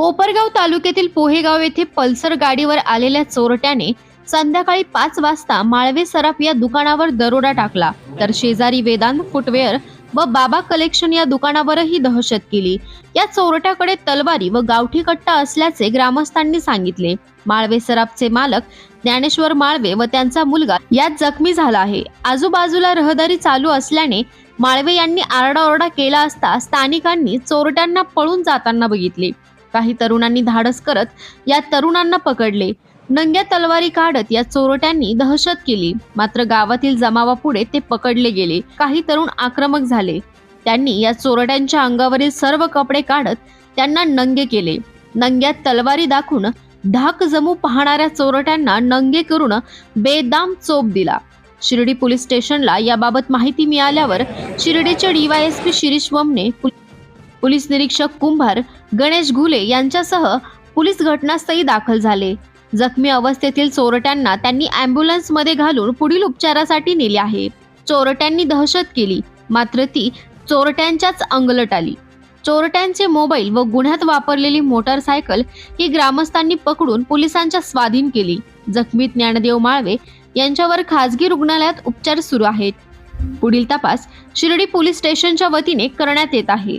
कोपरगाव तालुक्यातील पोहेगाव येथे पल्सर गाडीवर आलेल्या चोरट्याने संध्याकाळी पाच वाजता माळवे सराफ या दुकानावर दरोडा टाकला. तर शेजारी वेदांत फुटवेअर व बाबा कलेक्शन या दुकानावरही दहशत केली. या चोरट्याकडे तलवारी व गावठी कट्टा असल्याचे ग्रामस्थांनी सांगितले. माळवे सराफचे मालक ज्ञानेश्वर माळवे व त्यांचा मुलगा यात जखमी झाला आहे. आजूबाजूला रहदारी चालू असल्याने माळवे यांनी आरडाओरडा केला असता स्थानिकांनी चोरट्यांना पळून जाताना बघितले. काही तरुणांनी धाडस करत या तरुणांना पकडले. नंग्या तलवारी काढत या चोरट्यांनी दहशत केली. मात्र गावातील जमावापुढे ते पकडले गेले. काही तरुण आक्रमक झाले. त्यांनी या चोरट्यांच्या अंगावरील सर्व कपडे काढत त्यांना नंगे केले. नंग्यात तलवारी दाखवून धाक जमू पाहणाऱ्या चोरट्यांना नंगे करून बेदाम चोप दिला. शिर्डी पोलीस स्टेशनला याबाबत माहिती मिळाल्यावर शिर्डीचे डीवायएसपी शिरीष वमने पु- पोलीस निरीक्षक कुंभार गणेश घुले यांच्यासह पोलीस घटनास्थळी दाखल झाले. जखमी अवस्थेतील चोरट्यांना त्यांनी ॲम्ब्युलन्समध्ये घालून पुढील उपचारासाठी नेले आहे. चोरट्यांनी दहशत केली मात्र ती चोरट्यांच्याच अंगलट आली. चोरट्यांचे मोबाईल व गुन्ह्यात वापरलेली मोटारसायकल ही ग्रामस्थांनी पकडून पोलिसांच्या स्वाधीन केली. जखमी ज्ञानदेव माळवे यांच्यावर खासगी रुग्णालयात उपचार सुरू आहेत. पुढील तपास शिर्डी पोलीस स्टेशनच्या वतीने करण्यात येत आहे.